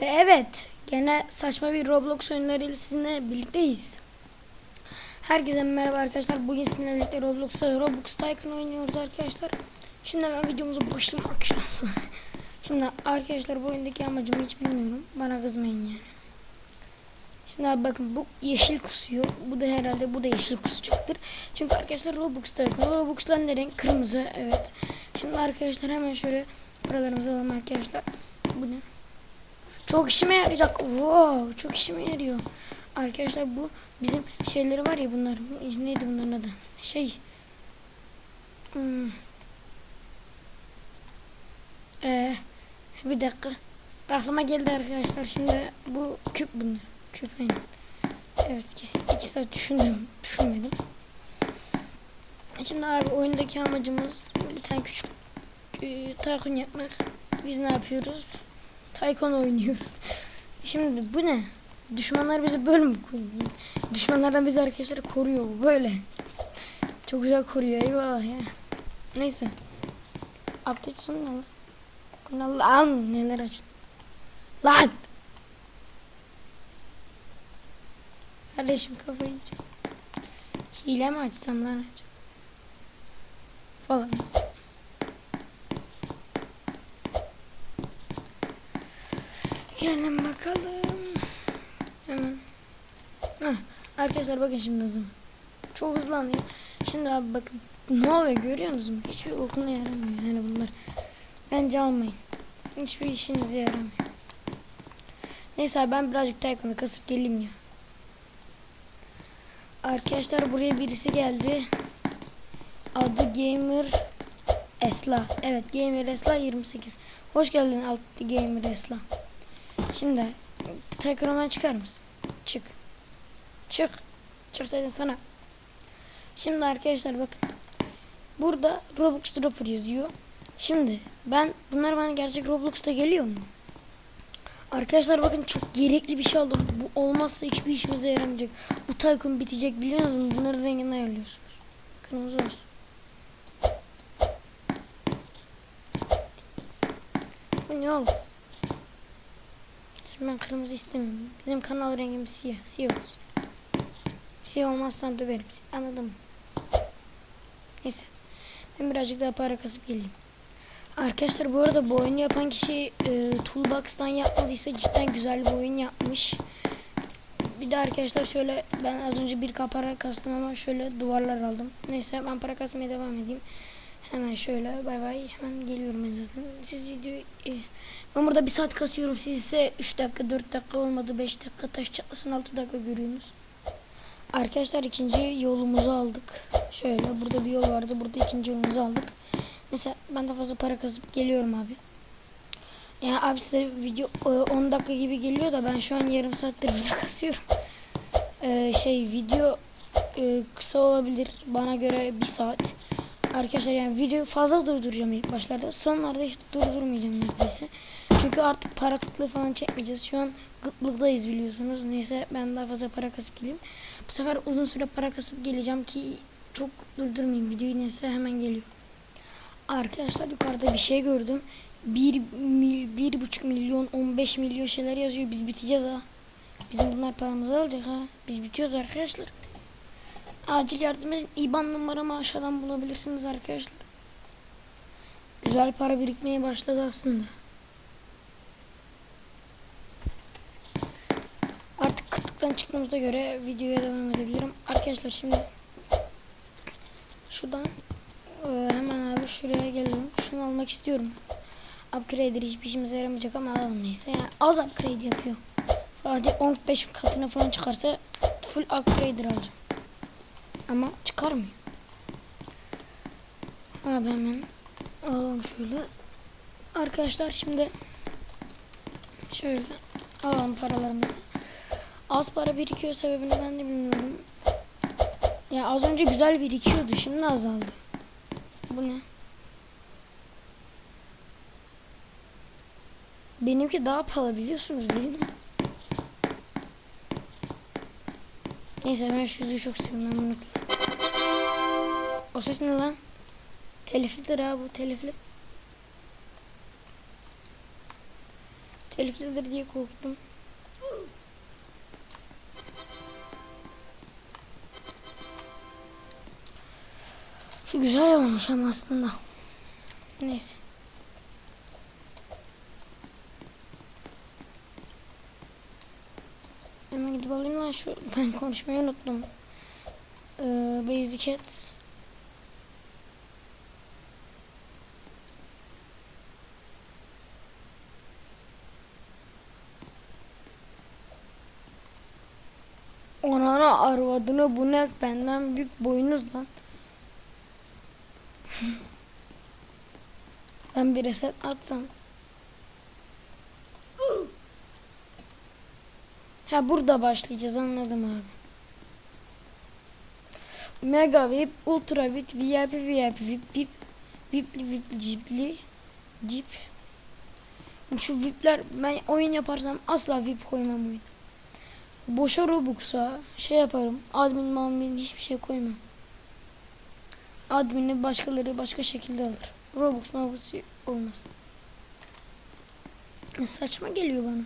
Ve evet gene saçma bir Roblox oyunlarıyla sizinle birlikteyiz. Herkese merhaba arkadaşlar. Bugün sizinle birlikte Roblox'ta Roblox Tycoon oynuyoruz arkadaşlar. Şimdi hemen videomuza başlamak istiyorum. Şimdi arkadaşlar bu oyundaki amacımı hiç bilmiyorum. Bana kızmayın yani. Şimdi abi bakın bu yeşil kusuyor. Bu da herhalde bu da yeşil kusacaktır. Çünkü arkadaşlar Roblox Tycoon. Robux'lar ne renk? Kırmızı. Evet. Şimdi arkadaşlar hemen şöyle paralarımızı alalım arkadaşlar. Bu ne? Çok işime yarayacak. Wow, çok işime yarıyor. Arkadaşlar bu bizim şeyleri var ya bunlar. Neydi bunların adı? Şey. Hmm. Ee, bir dakika. Aklıma geldi arkadaşlar. Şimdi bu küp bunlar. Küp aynen. Evet kesin iki saat düşündüm. Düşünmedim. Şimdi abi oyundaki amacımız bir tane küçük e, Tycoon yapmak. Biz ne yapıyoruz? Tycoon oynuyoruz. Şimdi bu ne? Düşmanlar bizi böyle mi koruyor? Düşmanlardan bizi arkadaşlar koruyor böyle. Çok güzel koruyor eyvallah ya. Neyse. Update sonu ne lan? Neler aç? Lan! Kardeşim kafayı yiyeceğim. Hile mi açsam lan acaba? Falan. Gelin bakalım. Hemen. Heh, arkadaşlar bakın şimdi hızım. Çok hızlanıyor. Şimdi abi bakın. Ne oluyor görüyorsunuz mu? Hiçbir okuna yaramıyor yani bunlar. Bence almayın. Hiçbir işinize yaramıyor. Neyse abi ben birazcık Tycoon'u kasıp geleyim ya. Arkadaşlar buraya birisi geldi. Adı Gamer Esla. Evet Gamer Esla 28. Hoş geldin alt Gamer Esla. Şimdi Tycoon'dan çıkar mısın? Çık. Çık. Çık dedim sana. Şimdi arkadaşlar bakın. Burada Roblox Dropper yazıyor. Şimdi ben bunlar bana gerçek Roblox'ta geliyor mu? Arkadaşlar bakın çok gerekli bir şey aldım. Bu olmazsa hiçbir işimize yaramayacak. Bu Tycoon bitecek biliyor musunuz? Bunların rengini ayarlıyorsunuz. Kırmızı olsun. Bu ne oğlum? Ben kırmızı istemiyorum. Bizim kanal rengimiz siyah. Siyah olsun. Siyah olmazsan döverim. Anladın mı? Neyse. Ben birazcık daha para kasıp geleyim. Arkadaşlar bu arada bu oyunu yapan kişi e, Toolbox'tan yapmadıysa cidden güzel bir oyun yapmış. Bir de arkadaşlar şöyle ben az önce bir para kastım ama şöyle duvarlar aldım. Neyse ben para kasmaya devam edeyim. Hemen şöyle bay bay hemen geliyorum ben zaten. Siz video e, ben burada bir saat kasıyorum. Siz ise 3 dakika 4 dakika olmadı 5 dakika taş çatlasın 6 dakika görüyorsunuz. Arkadaşlar ikinci yolumuzu aldık. Şöyle burada bir yol vardı. Burada ikinci yolumuzu aldık. Mesela ben de fazla para kazıp geliyorum abi. Yani abi size video e, 10 dakika gibi geliyor da ben şu an yarım saattir burada kasıyorum. Ee, şey video e, kısa olabilir. Bana göre bir saat. Arkadaşlar yani video fazla durduracağım ilk başlarda. Sonlarda hiç durdurmayacağım neredeyse. Çünkü artık para kıtlığı falan çekmeyeceğiz. Şu an gıtlıktayız biliyorsunuz. Neyse ben daha fazla para kasıp geleyim. Bu sefer uzun süre para kasıp geleceğim ki çok durdurmayayım videoyu. Neyse hemen geliyor. Arkadaşlar yukarıda bir şey gördüm. 1 mil, bir buçuk milyon 15 milyon şeyler yazıyor. Biz biteceğiz ha. Bizim bunlar paramızı alacak ha. Biz bitiyoruz arkadaşlar. Acil yardım edin. IBAN numaramı aşağıdan bulabilirsiniz arkadaşlar. Güzel para birikmeye başladı aslında. Artık kıtlıktan çıktığımıza göre videoya devam edebilirim. Arkadaşlar şimdi şuradan ee, hemen abi şuraya gelelim. Şunu almak istiyorum. Upgrader hiçbir işimize yaramayacak ama alalım neyse. Yani az upgrade yapıyor. Hadi 15 katına falan çıkarsa full upgrader alacağım. Ama çıkarmıyor. Abi hemen alalım şöyle. Arkadaşlar şimdi şöyle alalım paralarımızı. Az para birikiyor sebebini ben de bilmiyorum. Ya az önce güzel birikiyordu şimdi azaldı. Bu ne? Benimki daha pahalı biliyorsunuz değil mi? Neyse ben şu yüzüğü çok seviyorum ben O ses ne lan? Teliflidir ha bu telifli. Teliflidir diye korktum. Şu güzel olmuş ama aslında. Neyse. Hemen gidip alayım lan şu ben konuşmayı unuttum. Ee, basic et. Arvadını bu ne benden büyük boynuz lan. ben bir reset atsam. Ha burada başlayacağız anladım abi. Mega VIP, Ultra VIP, VIP, VIP, VIP, VIP, VIP'li, VIP'li, cipli, cip. Şu VIP'ler ben oyun yaparsam asla VIP koymam oyun. Boşa Robux'a şey yaparım. Admin malmin hiçbir şey koymam. Admin'i başkaları başka şekilde alır. Robux Robux olmaz. Ne saçma geliyor bana.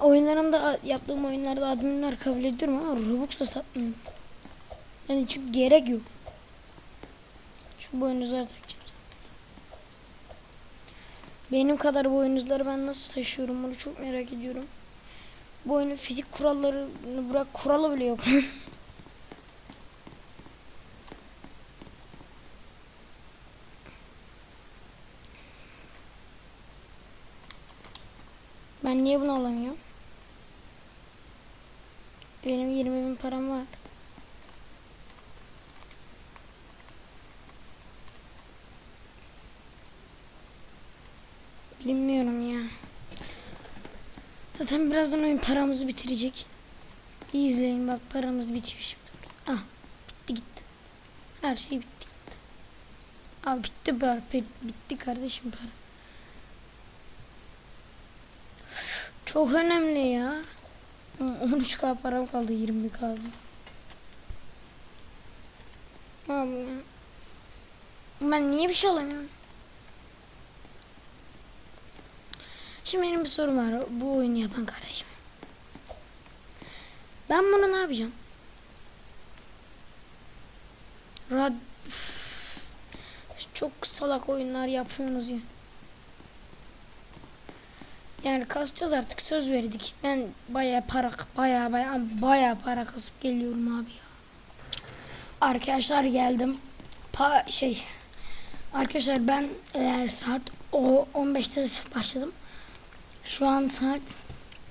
Oyunlarımda yaptığım oyunlarda adminler kabul ediyorum ama Robux'la satmıyorum. Yani çünkü gerek yok. Şu boynuzları takacağız. Benim kadar boynuzları ben nasıl taşıyorum bunu çok merak ediyorum. Bu oyunun fizik kurallarını bırak kuralı bile yok. ben niye bunu alamıyorum? Benim 20 bin param var. Bilmiyorum ya. Zaten birazdan oyun paramızı bitirecek. İyi izleyin bak paramız şimdi. Ah bitti gitti. Her şey bitti gitti. Al bitti para. Bitti kardeşim para. Çok önemli ya. 13k param kaldı 20 kaldı. Abi, ben niye bir şey alamıyorum? Şimdi benim bir sorum var. Bu oyunu yapan kardeşim. Ben bunu ne yapacağım? Rad Üf. çok salak oyunlar yapıyorsunuz ya. Yani kasacağız artık söz verdik. Ben baya para baya baya baya para kasıp geliyorum abi ya. Arkadaşlar geldim. Pa şey Arkadaşlar ben e, saat o 15'te başladım. Şu an saat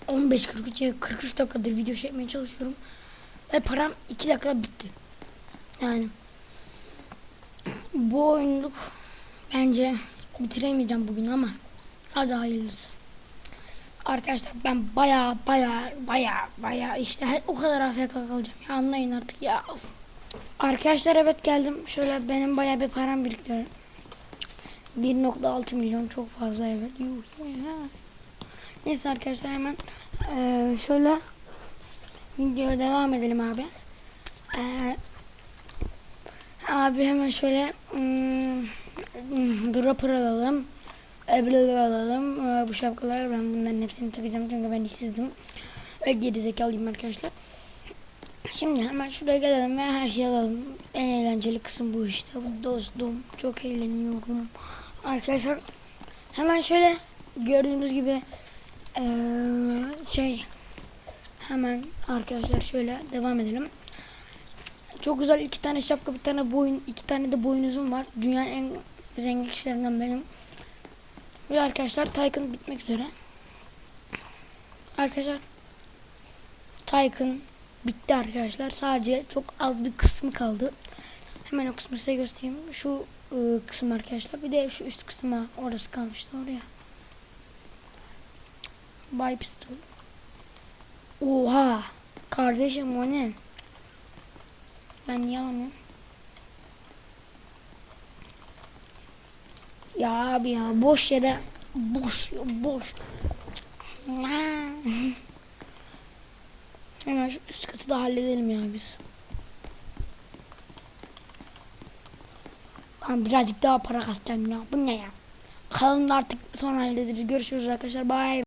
15.43 43 dakikadır video çekmeye çalışıyorum. Ve param 2 dakika bitti. Yani bu oyunluk bence bitiremeyeceğim bugün ama hadi hayırlısı. Arkadaşlar ben baya baya baya baya işte o kadar AFK kalacağım ya anlayın artık ya. Arkadaşlar evet geldim. Şöyle benim baya bir param birikti. 1.6 milyon çok fazla evet. Neyse arkadaşlar hemen ee, şöyle videoya devam edelim abi. Ee, abi hemen şöyle hmm, dropper alalım. Ebreleri alalım. Ee, bu şapkalar ben bunların hepsini takacağım çünkü ben işsizdim. Ve geri zekalıyım arkadaşlar. Şimdi hemen şuraya gelelim ve her şeyi alalım. En eğlenceli kısım bu işte. Dostum çok eğleniyorum. Arkadaşlar hemen şöyle gördüğünüz gibi ee, şey hemen arkadaşlar şöyle devam edelim. Çok güzel iki tane şapka bir tane boyun iki tane de boynuzum var. Dünyanın en zengin kişilerinden benim. Ve arkadaşlar Tycoon bitmek üzere. Arkadaşlar Tycoon bitti arkadaşlar. Sadece çok az bir kısmı kaldı. Hemen o kısmı size göstereyim. Şu ıı, kısım arkadaşlar. Bir de şu üst kısma orası kalmıştı oraya. Bay pistol. Oha. Kardeşim o ne? Ben niye alamıyorum? Ya abi ya boş yere boş boş. Hemen şu üst katı da halledelim ya biz. Ben birazcık daha para kasacağım ya. Bu ne ya? Kanalımda artık son haldedir. Görüşürüz arkadaşlar. Bye.